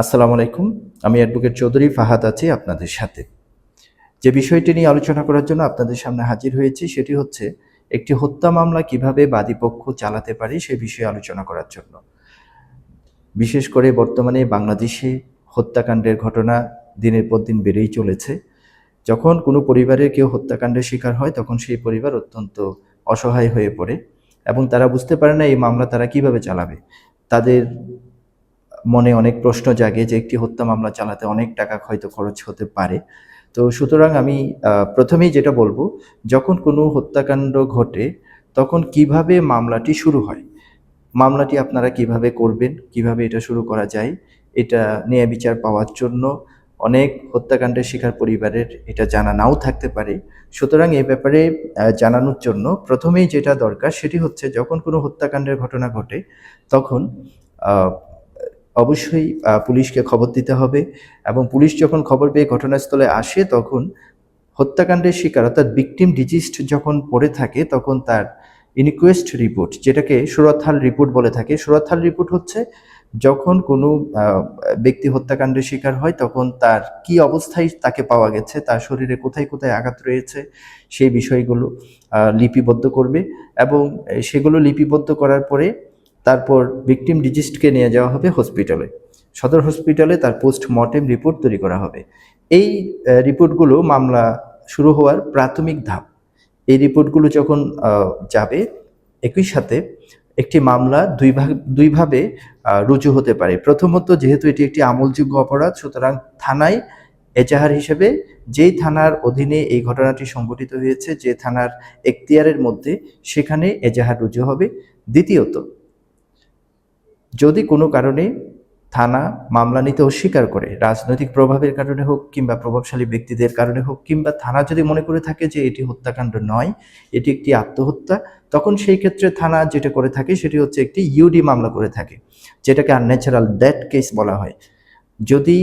আসসালামু আলাইকুম। আমি অ্যাডভোকেট চৌধুরী, ফাহাদ আছি আপনাদের সাথে। যে বিষয়টি নিয়ে আলোচনা করার জন্য আপনাদের সামনে হাজির হয়েছি সেটি হচ্ছে, একটি হত্যা মামলা কীভাবে বাদীপক্ষ চালাতে পারে সে বিষয়ে আলোচনা করার জন্য। বিশেষ করে বর্তমানে বাংলাদেশে হত্যাকাণ্ডের ঘটনা দিনের পর দিন বেড়েই চলেছে। যখন কোনো পরিবারের কেউ হত্যাকাণ্ডের শিকার হয়, তখন সেই পরিবার অত্যন্ত অসহায় হয়ে পড়ে এবং তারা বুঝতে পারে না এই মামলা তারা কীভাবে চালাবে। তাদের মনে অনেক প্রশ্ন জাগে যে একটি হত্যা মামলা চালাতে অনেক টাকা হয়তো খরচ হতে পারে। তো সুতরাং আমি প্রথমেই যেটা বলব, যখন কোনো হত্যাকাণ্ড ঘটে, তখন কীভাবে মামলাটি শুরু হয়? মামলাটি আপনারা কীভাবে করবেন? কীভাবে এটা শুরু করা যায়? এটা ন্যায় বিচার পাওয়ার জন্য অনেক হত্যাকাণ্ডের শিকার পরিবারের এটা জানা নাও থাকতে পারে। সুতরাং এ ব্যাপারে জানানোর জন্য প্রথমেই যেটা দরকার সেটি হচ্ছে, যখন কোনো হত্যাকাণ্ডের ঘটনা ঘটে, তখন অবশ্যই পুলিশকে খবর দিতে হবে এবং পুলিশ যখন খবর পেয়ে ঘটনাস্থলে আসে তখন হত্যাকাণ্ডের শিকার অর্থাৎ ভিকটিম ডিজিস্ট যখন পড়ে থাকে তখন তার ইনকোয়েস্ট রিপোর্ট যেটাকে সুরতহাল রিপোর্ট বলে থাকে। সুরতহাল রিপোর্ট হচ্ছে যখন কোনো ব্যক্তি হত্যাকাণ্ডের শিকার হয় তখন তার কি অবস্থায় তাকে পাওয়া গেছে, তার শরীরে কোথায় কোথায় আঘাত রয়েছে সেই বিষয়গুলো লিপিবদ্ধ করবে এবং সেগুলো লিপিবদ্ধ করার পরে তারপর ভিকটিম ডিজিস্টকে নিয়ে যাওয়া হবে হসপিটালে সদর হসপিটালে তার পোস্টমর্টেম রিপোর্ট তৈরি করা হবে। এই রিপোর্টগুলো মামলা শুরু হওয়ার প্রাথমিক ধাপ। এই রিপোর্টগুলো যখন যাবে, একই সাথে একটি মামলা দুই ভাগ দুইভাবে রুজু হতে পারে। প্রথমত যেহেতু এটি একটি আমলযোগ্য অপরাধ, সুতরাং থানায় এজাহার হিসেবে যেই থানার অধীনে এই ঘটনাটি সংঘটিত হয়েছে, যে থানার এখতিয়ারের মধ্যে সেখানে এজাহার রুজু হবে। দ্বিতীয়ত যদি কোনো কারণে থানা মামলা নিতে অস্বীকার করে, রাজনৈতিক প্রভাবের কারণে হোক কিংবা প্রভাবশালী ব্যক্তিদের কারণে হোক কিংবা থানা যদি মনে করে থাকে যে এটি হত্যাকাণ্ড নয়, এটি একটি আত্মহত্যা, তখন সেই ক্ষেত্রে থানা যেটা করে থাকে সেটি হচ্ছে একটি ইউডি মামলা করে থাকে, যেটাকে আনন্যাচারাল ডেথ কেস বলা হয়। যদি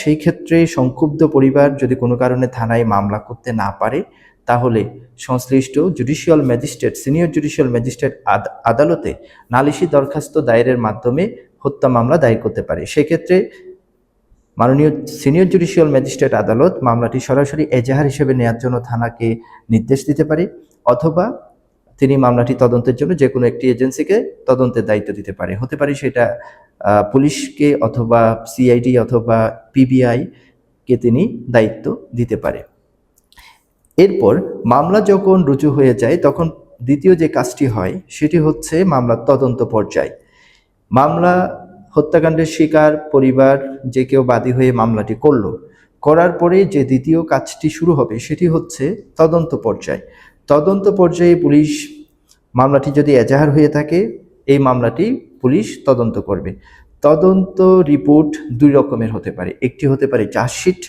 সেই ক্ষেত্রে সংক্ষুব্ধ পরিবার যদি কোনো কারণে থানায় মামলা করতে না পারে তাহলে সংশ্লিষ্ট judicial magistrate, senior judicial magistrate আদালতে নালিশি দরখাস্ত দায়েরের মাধ্যমে হত্যা মামলা দায়ের করতে পারে। সেক্ষেত্রে মাননীয় সিনিয়র জুডিশিয়াল ম্যাজিস্ট্রেট আদালত মামলাটি সরাসরি এজাহার হিসেবে নেওয়ার জন্য থানাকে নির্দেশ দিতে পারে অথবা তিনি মামলাটি তদন্তের জন্য যে কোনো একটি এজেন্সিকে তদন্তের দায়িত্ব দিতে পারে। হতে পারে সেটা পুলিশকে অথবা সিআইডি অথবা পিবিআই কে তিনি দায়িত্ব দিতে পারে। এরপর মামলা যখন রুজু হয়ে যায়, তখন দ্বিতীয় যে কাজটি হয়, সেটি হচ্ছে মামলার তদন্ত পর্যায়। মামলা হত্যাকাণ্ডের শিকার পরিবার যে কেউ বাদী হয়ে মামলাটি করল। করার পরে যে দ্বিতীয় কাজটি শুরু হবে, সেটি হচ্ছে তদন্ত পর্যায়। তদন্ত পর্যায়ে পুলিশ মামলাটি যদি এজাহার হয়ে থাকে, এই মামলাটি পুলিশ তদন্ত করবে। তদন্ত রিপোর্ট দুই রকমের হতে পারে। একটি হতে পারে চার্জশিট,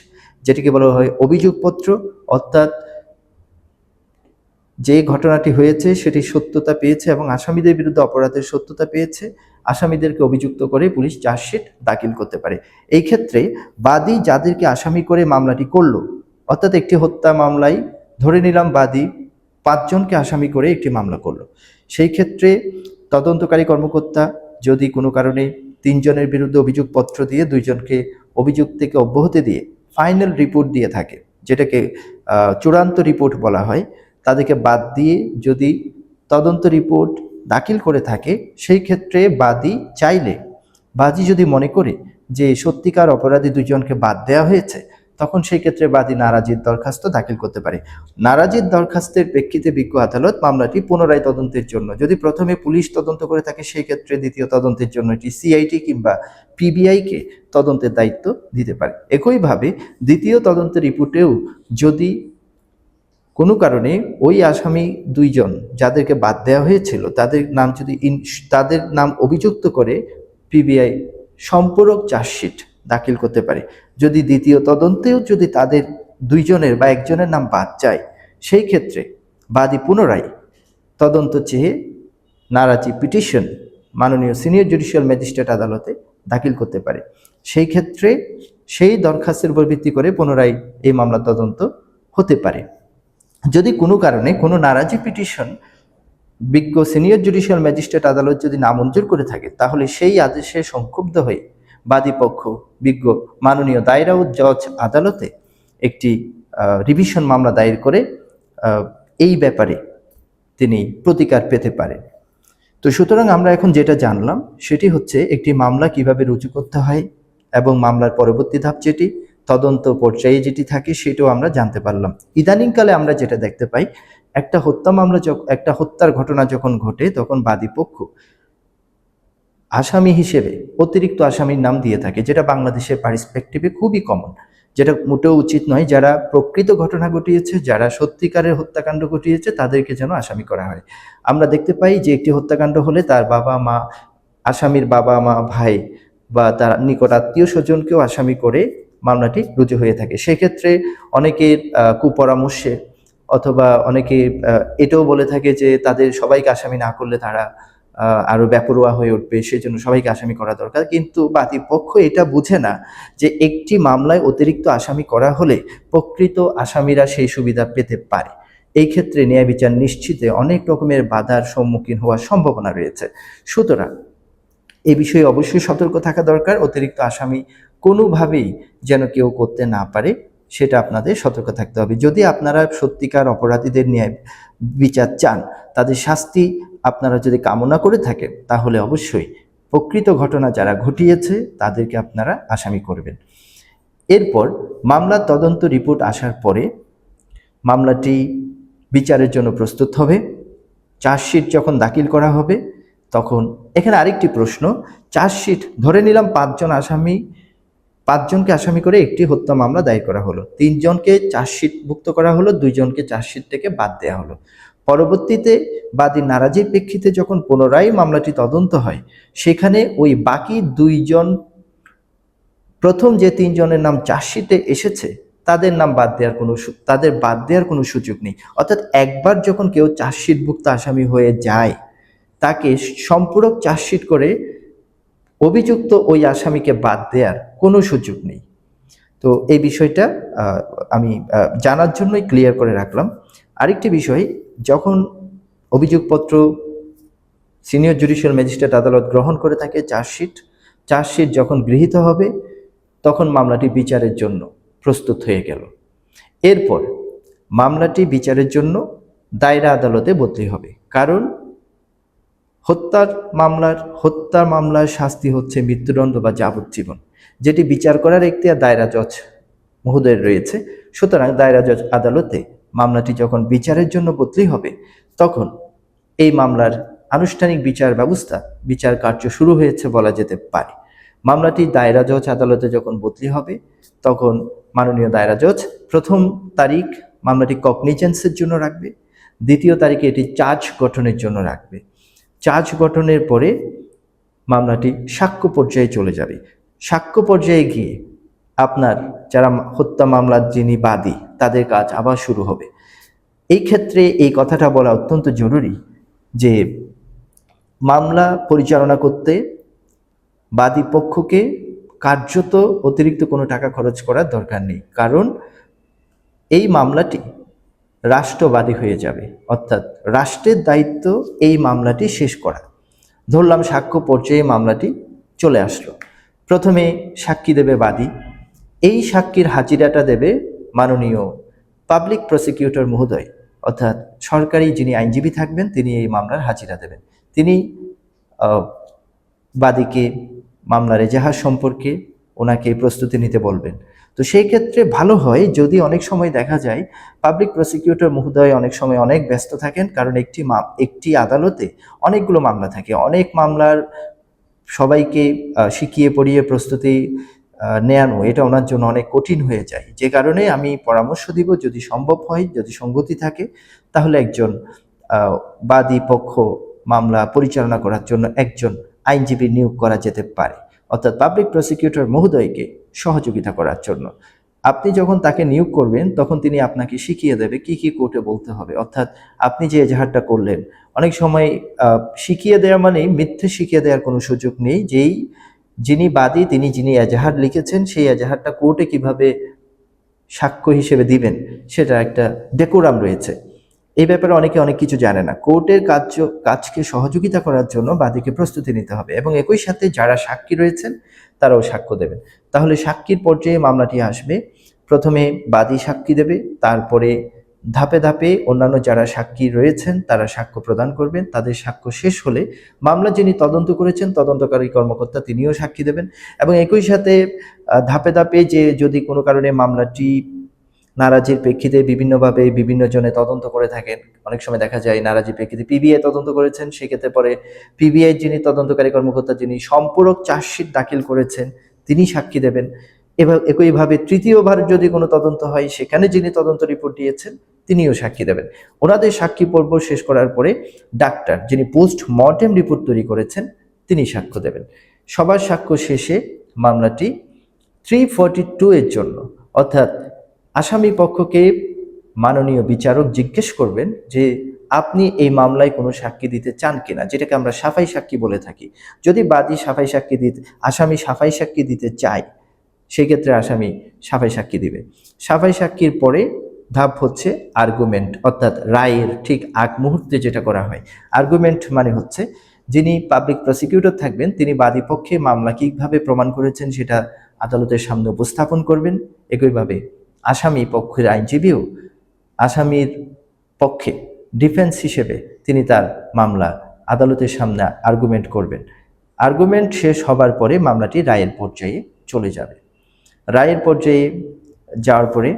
যেটিকে বলা হয় অভিযোগপত্র, অর্থাৎ যে ঘটনাটি হয়েছে সেটি সত্যতা পেয়েছে এবং আসামিদের বিরুদ্ধে অপরাধের সত্যতা পেয়েছে। আসামিদেরকে অভিযুক্ত করে পুলিশ চার্জশিট দাখিল করতে পারে। এই ক্ষেত্রে বাদী যাদেরকে আসামি করে মামলাটি করল, অর্থাৎ একটি হত্যা মামলায় ধরে নিলাম বাদী পাঁচজনকে আসামি করে একটি মামলা করল। সেই ক্ষেত্রে তদন্তকারী কর্মকর্তা যদি কোনো কারণে তিনজনের বিরুদ্ধে অভিযোগপত্র দিয়ে দুইজনকে অভিযোগ থেকে অব্যাহতি দিয়ে ফাইনাল রিপোর্ট দিয়ে থাকে, যেটাকে চূড়ান্ত রিপোর্ট বলা হয় তাদেরকে বাদ দিয়ে যদি তদন্ত রিপোর্ট দাখিল করে থাকে, সেই ক্ষেত্রে বাদী চাইলে, বাদী যদি মনে করে যে সত্যিকার অপরাধী দুজনকে বাদ দেওয়া হয়েছে, তখন সেই ক্ষেত্রে বাদী নারাজির দরখাস্ত দাখিল করতে পারে। নারাজির দরখাস্তের প্রেক্ষিতে বিজ্ঞ আদালত মামলাটি পুনরায় তদন্তের জন্য, যদি প্রথমে পুলিশ তদন্ত করে থাকে, সেই ক্ষেত্রে দ্বিতীয় তদন্তের জন্য এটি সিআইটি কিংবা পিবিআইকে তদন্তের দায়িত্ব দিতে পারে। একইভাবে দ্বিতীয় তদন্তের রিপোর্টেও যদি কোনো কারণে ওই আসামি দুইজন যাদেরকে বাদ দেওয়া হয়েছিল, তাদের নাম যদি ইন তাদের নাম অভিযুক্ত করে পিবিআই সম্পূরক চার্জশিট দাখিল করতে পারে। যদি দ্বিতীয় তদন্তেও যদি তাদের দুইজনের বা একজনের নাম বাদ যায়, সেই ক্ষেত্রে বাদী পুনরায় তদন্ত চেয়ে নারাজি পিটিশন মাননীয় সিনিয়র জুডিশিয়াল ম্যাজিস্ট্রেট আদালতে দাখিল করতে পারে। সেই ক্ষেত্রে সেই দরখাস্তের উপর ভিত্তি করে পুনরায় এই মামলা তদন্ত হতে পারে। যদি কোনো কারণে কোনো নারাজি পিটিশন বিজ্ঞ সিনিয়র জুডিশিয়াল ম্যাজিস্ট্রেট আদালত যদি নামঞ্জুর করে থাকে, তাহলে সেই আদেশে সংক্ষুব্ধ হয়ে বাদীপক্ষ, বিজ্ঞ, মাননীয় দায়রা জজ আদালতে একটি রিভিশন মামলা দায়ের করে এই ব্যাপারে তিনি প্রতিকার পেতে পারেন। তো সুতরাং আমরা এখন যেটা জানলাম, সেটি হচ্ছে একটি মামলা কীভাবে রুজু করতে হয় এবং মামলার পরবর্তী ধাপ যেটি তদন্ত পর্যায়ে যেটি থাকে সেটাও আমরা জানতে পারলাম। ইদানিংকালে আমরা যেটা দেখতে পাই, একটা হত্যা মামলা একটা হত্যার ঘটনা যখন ঘটে তখন বাদী পক্ষ আসামি হিসেবে অতিরিক্ত আসামির নাম দিয়ে থাকে, যেটা বাংলাদেশের পার্সপেক্টিভে খুবই কমন। যেটা মোটেও উচিত নয়, যারা প্রকৃত ঘটনা ঘটিয়েছে, যারা সত্যিকারের হত্যাকাণ্ড ঘটিয়েছে, তাদেরকে যেন আসামি করা হয়। আমরা দেখতে পাই যে একটি হত্যাকাণ্ড হলে তার বাবা মা, আসামির বাবা মা, ভাই বা তার নিকট আত্মীয় স্বজনকেও আসামি করে মামলাটি রুজু হয়ে থাকে। সেক্ষেত্রে অনেকের আহ, কুপরামর্শে অথবা অনেকে এটাও বলে থাকে যে তাদের সবাইকে আসামি না করলে তারা আহ, আরও ব্যাপরোয়া হয়ে উঠবে সেই জন্য সবাইকে আসামি করা দরকার। কিন্তু বাদী পক্ষ এটা বুঝে না যে একটি মামলায় অতিরিক্ত আসামি করা হলে প্রকৃত আসামিরা সেই সুবিধা পেতে পারে। এই ক্ষেত্রে ন্যায় বিচার নিশ্চিতে অনেক রকমের বাধার সম্মুখীন হওয়ার সম্ভাবনা রয়েছে। সুতরাং এ বিষয়ে অবশ্যই সতর্ক থাকা দরকার অতিরিক্ত আসামি কোনোভাবেই যেন কেউ করতে না পারে, সেটা আপনাদের সতর্ক থাকতে হবে। যদি আপনারা সত্যিকার অপরাধীদের ন্যায় বিচার চান, তাদের শাস্তি আপনারা যদি কামনা করে থাকেন, তাহলে অবশ্যই প্রকৃত ঘটনা যারা ঘটিয়েছে, তাদেরকে আপনারা আসামি করবেন। এরপর মামলার তদন্ত রিপোর্ট আসার পরে মামলাটি বিচারের জন্য প্রস্তুত হবে। চার্জশিট যখন দাখিল করা হবে, তখন এখানে আরেকটি প্রশ্ন, চার্জশিট ধরে নিলাম পাঁচজন আসামি পাঁচজনকে আসামি করে একটি হত্যা মামলা দায়ের করা হলো। তিনজনকে চার্জশিট মুক্ত করা হলো, দুইজনকে চার্জশিট থেকে বাদ দেওয়া হলো। পরবর্তীতে বাদী নারাজির প্রেক্ষিতে যখন পুনরায় মামলাটি তদন্ত হয়, সেখানে ওই বাকি দুইজন, প্রথম যে তিনজনের নাম চার্জশিটে এসেছে, তাদের নাম বাদ দেওয়ার কোনো তাদের বাদ দেওয়ার কোনো সুযোগ নেই। অর্থাৎ একবার যখন কেউ চার্জশিটভুক্ত আসামি হয়ে যায়, তাকে সম্পূরক চার্জশিট করে অভিযুক্ত ওই আসামিকে বাদ দেওয়ার কোনো সুযোগ নেই। তো এই বিষয়টা আমি জানার জন্যই ক্লিয়ার করে রাখলাম। আরেকটি বিষয়, যখন অভিযোগপত্র সিনিয়র জুডিশিয়াল ম্যাজিস্ট্রেট আদালত গ্রহণ করে থাকে চার্জশিট চার্জশিট যখন গৃহীত হবে, তখন মামলাটি বিচারের জন্য প্রস্তুত হয়ে গেল। এরপর মামলাটি বিচারের জন্য দায়রা আদালতে বদলি হবে। কারণ হত্যার মামলার, হত্যা মামলার শাস্তি হচ্ছে মৃত্যুদণ্ড বা যাবজ্জীবন। যেটি বিচার করার একটি দায়রা জজ মহোদয়ের রয়েছে। সুতরাং দায়রা জজ আদালতে মামলাটি যখন বিচারের জন্য বদলি হবে, তখন এই মামলার আনুষ্ঠানিক বিচার ব্যবস্থা, বিচার কার্য শুরু হয়েছে বলা যেতে পারে। মামলাটি দায়রা জজ আদালতে যখন বদলি হবে, তখন মাননীয় দায়রা জজ প্রথম তারিখ মামলাটি কগনিজেন্সের জন্য রাখবে, দ্বিতীয় তারিখে এটি চার্জ গঠনের জন্য রাখবে। চার্জ গঠনের পরে মামলাটি সাক্ষ্য পর্যায়ে চলে যাবে। সাক্ষ্য পর্যায়ে গিয়ে আপনার যারা হত্যা মামলার যিনি বাদী, তাদের কাজ আবার শুরু হবে। এই ক্ষেত্রে এই কথাটা বলা অত্যন্ত জরুরি যে মামলা পরিচালনা করতে বাদী পক্ষকে কার্যত অতিরিক্ত কোনো টাকা খরচ করার দরকার নেই। কারণ এই মামলাটি রাষ্ট্রবাদী হয়ে যাবে। অর্থাৎ রাষ্ট্রের দায়িত্ব এই মামলাটি শেষ করা। ধরলাম সাক্ষ্য পর্যায়ে মামলাটি চলে আসলো। প্রথমে সাক্ষী দেবে বাদী। এই সাক্ষীর হাজিরাটা দেবে মাননীয় পাবলিক প্রসিকিউটর মহোদয়, অর্থাৎ সরকারি যিনি আইনজীবী থাকবেন, তিনি এই মামলার হাজিরা দেবেন। তিনি বাদীকে মামলার এজাহার সম্পর্কে ওনাকে প্রস্তুতি নিতে বলবেন। তো সেই ক্ষেত্রে ভালো হয় যদি অনেক সময় দেখা যায় পাবলিক প্রসিকিউটর মহোদয় অনেক সময় অনেক ব্যস্ত থাকেন, কারণ একটি একটি আদালতে অনেকগুলো মামলা থাকে। অনেক মামলার সবাইকে শিখিয়ে, পড়িয়ে প্রস্তুতি নেয়ানো, এটা ওনার জন্য অনেক কঠিন হয়ে যায়। যে কারণে আমি পরামর্শ দিব, যদি সম্ভব হয়, যদি সঙ্গতি থাকে, তাহলে একজন বাদী পক্ষ মামলা পরিচালনা করার জন্য একজন আইনজীবী নিয়োগ করা যেতে পারে। অর্থাৎ পাবলিক প্রসিকিউটর মহোদয়কে সহযোগিতা করার জন্য। আপনি যখন তাকে নিয়োগ করবেন, তখন তিনি আপনাকে শিখিয়ে দেবে কি কি কোর্টে বলতে হবে। অর্থাৎ আপনি যে এজাহারটা করলেন, অনেক সময় শিখিয়ে দেওয়া মানে মিথ্যে শিখিয়ে দেওয়ার কোনো সুযোগ নেই। যেই যিনি বাদী, তিনি যিনি এজাহার লিখেছেন, সেই এজাহারটা কোর্টে কীভাবে সাক্ষ্য হিসেবে দিবেন, সেটা একটা ডেকোরাম রয়েছে। এই ব্যাপারে অনেকে অনেক কিছু জানে না। কোর্টের কাজ কাজকে সহযোগিতা করার জন্য বাদীকে প্রস্তুতি নিতে হবে এবং একই সাথে যারা সাক্ষী রয়েছেন, তারাও সাক্ষ্য দেবেন। তাহলে সাক্ষীর পর্যায়ে মামলাটি আসবে। প্রথমে বাদী সাক্ষী দেবে, তারপরে ধাপে ধাপে অন্যান্য যারা সাক্ষী রয়েছেন তারা সাক্ষ্য প্রদান করবেন। তাদের সাক্ষ্য শেষ হলে মামলা যিনি তদন্ত করেছেন, তদন্তকারী কর্মকর্তা তিনিও সাক্ষী দেবেন। এবং একই সাথে ধাপে ধাপে যে যদি কোনো কারণে মামলাটি নারাজির প্রেক্ষিতে বিভিন্নভাবে বিভিন্ন জনে তদন্ত করে থাকেন, অনেক সময় দেখা যায় নারাজির প্রেক্ষিতে পিবিআই তদন্ত করেছেন, সেক্ষেত্রে পরে পিবিআই যিনি তদন্তকারী কর্মকর্তা, যিনি সম্পূরক চার্জশিট দাখিল করেছেন তিনি সাক্ষী দেবেন। এবার একইভাবে তৃতীয়বার যদি কোনো তদন্ত হয়, সেখানে যিনি তদন্ত রিপোর্ট দিয়েছেন, তিনিও সাক্ষী দেবেন। ওনাদের সাক্ষী পর্ব শেষ করার পরে ডাক্তার যিনি পোস্ট মর্টেম রিপোর্ট তৈরি করেছেন, তিনি সাক্ষ্য দেবেন। সবার সাক্ষ্য শেষে মামলাটি থ্রি ফর্টি টু এর জন্য, অর্থাৎ আসামি পক্ষকে মাননীয় বিচারক জিজ্ঞেস করবেন যে আপনি এই মামলায় কোনো সাক্ষী দিতে চান কিনা, যেটাকে আমরা সাফাই সাক্ষী বলে থাকি। যদি বাদী সাফাই সাক্ষী দিতে, আসামি সাফাই সাক্ষী দিতে চায়, সেক্ষেত্রে আসামি সাফাই সাক্ষী দিবে। সাফাই সাক্ষীর পরে ধাপ হচ্ছে আর্গুমেন্ট অর্থাৎ রায়ের ঠিক আগ মুহূর্তে যেটা করা হয়। আর্গুমেন্ট মানে হচ্ছে, যিনি পাবলিক প্রসিকিউটর থাকবেন, তিনি বাদী পক্ষে মামলা কীভাবে প্রমাণ করেছেন সেটা আদালতের সামনে উপস্থাপন করবেন। একইভাবে আসামি পক্ষের আইনজীবীও আসামির পক্ষে ডিফেন্স হিসেবে তিনি তার মামলা আদালতের সামনে আর্গুমেন্ট করবেন। আর্গুমেন্ট শেষ হবার পরে মামলাটি রায়ের পর্যায়ে চলে যাবে। রায়ের পর্যায়ে যাওয়ার পরে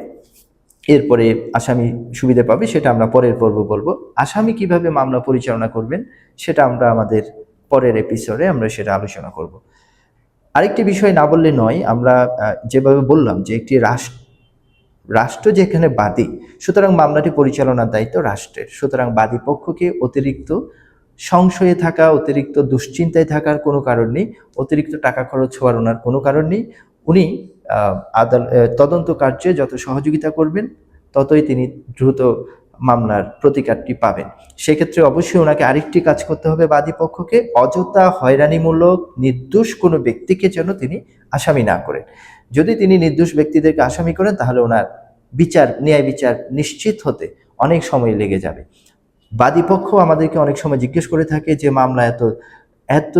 এরপরে আসামি সুবিধা পাবে, সেটা আমরা পরের পর্ব বলব। আসামি কীভাবে মামলা পরিচালনা করবেন, সেটা আমরা আমাদের পরের এপিসোডে আমরা সেটা আলোচনা করব। আরেকটি বিষয় না বললে নয়, আমরা যেভাবে বললাম যে একটি রাষ্ট্র রাষ্ট্র যেখানে বাদী, সুতরাং মামলাটি পরিচালনার দায়িত্ব রাষ্ট্রের। সুতরাং বাদী পক্ষকে অতিরিক্ত সংশয়ে থাকা, অতিরিক্ত দুশ্চিন্তায় থাকার কোনো কারণ নেই, অতিরিক্ত টাকা খরচ হওয়ার ওনার কোনো কারণ নেই। উনি আদাল তদন্ত কার্যে যত সহযোগিতা করবেন, ততই তিনি দ্রুত মামলার প্রতিকারটি পাবেন। সেক্ষেত্রে অবশ্যই ওনাকে আরেকটি কাজ করতে হবে বাদী পক্ষকে, অযথা হয়রানিমূলক, নির্দোষ কোনো ব্যক্তিকে যেন তিনি আসামি না করেন। যদি তিনি নির্দোষ ব্যক্তিদেরকে আসামি করেন, তাহলে ওনার বিচার, ন্যায় বিচার নিশ্চিত হতে অনেক সময় লেগে যাবে। বাদীপক্ষ আমাদেরকে অনেক সময় জিজ্ঞেস করে থাকে যে, মামলা এত এত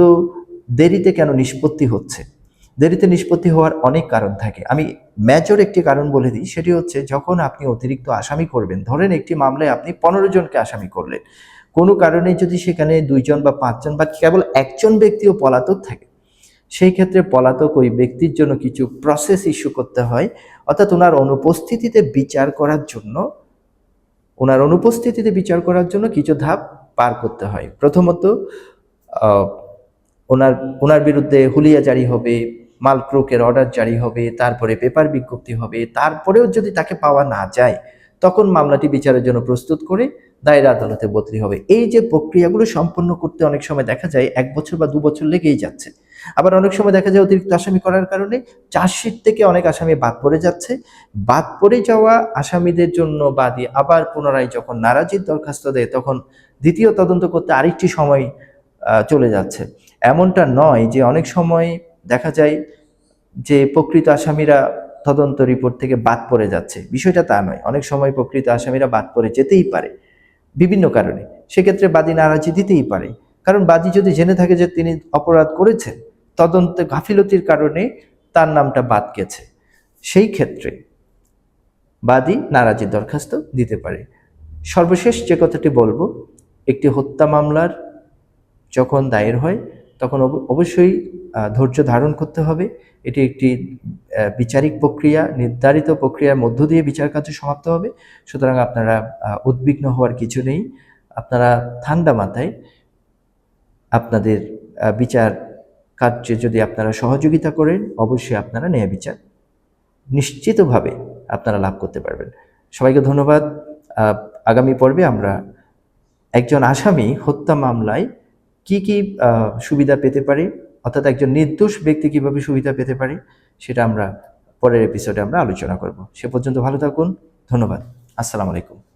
দেরিতে কেন নিষ্পত্তি হচ্ছে? দেরিতে নিষ্পত্তি হওয়ার অনেক কারণ থাকে। আমি মেজর একটি কারণ বলে দিই, সেটি হচ্ছে যখন আপনি অতিরিক্ত আসামি করবেন, ধরেন একটি মামলায় আপনি পনেরো জনকে আসামি করলেন। কোনো কারণে যদি সেখানে দুইজন বা পাঁচজন বা কেবল একজন ব্যক্তিও পলাতক থাকে সেই ক্ষেত্রে পলাতক ওই ব্যক্তির জন্য কিছু প্রসেস ইস্যু করতে হয়। অর্থাৎ ওনার অনুপস্থিতিতে বিচার করার জন্য, ওনার অনুপস্থিতিতে বিচার করার জন্য কিছু ধাপ পার করতে হয়। প্রথমত ওনার ওনার বিরুদ্ধে হুলিয়া জারি হবে, মাল ক্রোকের অর্ডার জারি হবে, তারপরে পেপার বিজ্ঞপ্তি হবে, তারপরেও যদি তাকে পাওয়া না যায়, তখন মামলাটি বিচারের জন্য প্রস্তুত করে দায়ের আদালতে বদলি হবে। এই যে প্রক্রিয়াগুলো সম্পন্ন করতে অনেক সময় দেখা যায়, এক বছর বা দু বছর লেগেই যাচ্ছে। আবার অনেক সময় দেখা যায় অতিরিক্ত আসামি করার কারণে চার্জশিট থেকে অনেক আসামি বাদ পড়ে যাচ্ছে। বাদ পড়ে যাওয়া আসামিদের জন্য বাদী আবার পুনরায় যখন নারাজির দরখাস্ত দেয়, তখন দ্বিতীয় তদন্ত করতে আরেকটি সময় চলে যাচ্ছে। এমনটা নয় যে অনেক সময় দেখা যায় যে প্রকৃত আসামিরা তদন্ত রিপোর্ট থেকে বাদ পড়ে যাচ্ছে। বিষয়টা তা নয়। অনেক সময় প্রকৃত আসামিরা বাদ পড়ে যেতেই পারে, বিভিন্ন কারণে। সেক্ষেত্রে বাদী নারাজি দিতেই পারে। কারণ বাদী যদি জেনে থাকে যে তিনি অপরাধ করেছেন তদন্তে গাফিলতির কারণে তার নামটা বাদ গেছে। সেই ক্ষেত্রে বাদী নারাজির দরখাস্ত দিতে পারে। সর্বশেষ যে কথাটি বলব, একটি হত্যা মামলার যখন দায়ের হয়, তখন অব- অবশ্যই ধৈর্য ধারণ করতে হবে। এটি একটি বিচারিক প্রক্রিয়া, নির্ধারিত প্রক্রিয়ার মধ্য দিয়ে বিচার কার্য সমাপ্ত হবে। সুতরাং আপনারা উদ্বিগ্ন হওয়ার কিছু নেই। আপনারা ঠান্ডা মাথায় আপনাদের বিচার কার্যে যদি আপনারা সহযোগিতা করেন, অবশ্যই আপনারা ন্যায় বিচার নিশ্চিতভাবে আপনারা লাভ করতে পারবেন। সবাইকে ধন্যবাদ। আগামী পর্বে আমরা একজন আসামি হত্যা মামলায় কি কি সুবিধা পেতে পারে, অর্থাৎ একজন নির্দোষ ব্যক্তি কীভাবে সুবিধা পেতে পারে, সেটা আমরা পরের এপিসোডে আমরা আলোচনা করব। সে পর্যন্ত ভালো থাকুন। ধন্যবাদ। আসসালামু আলাইকুম।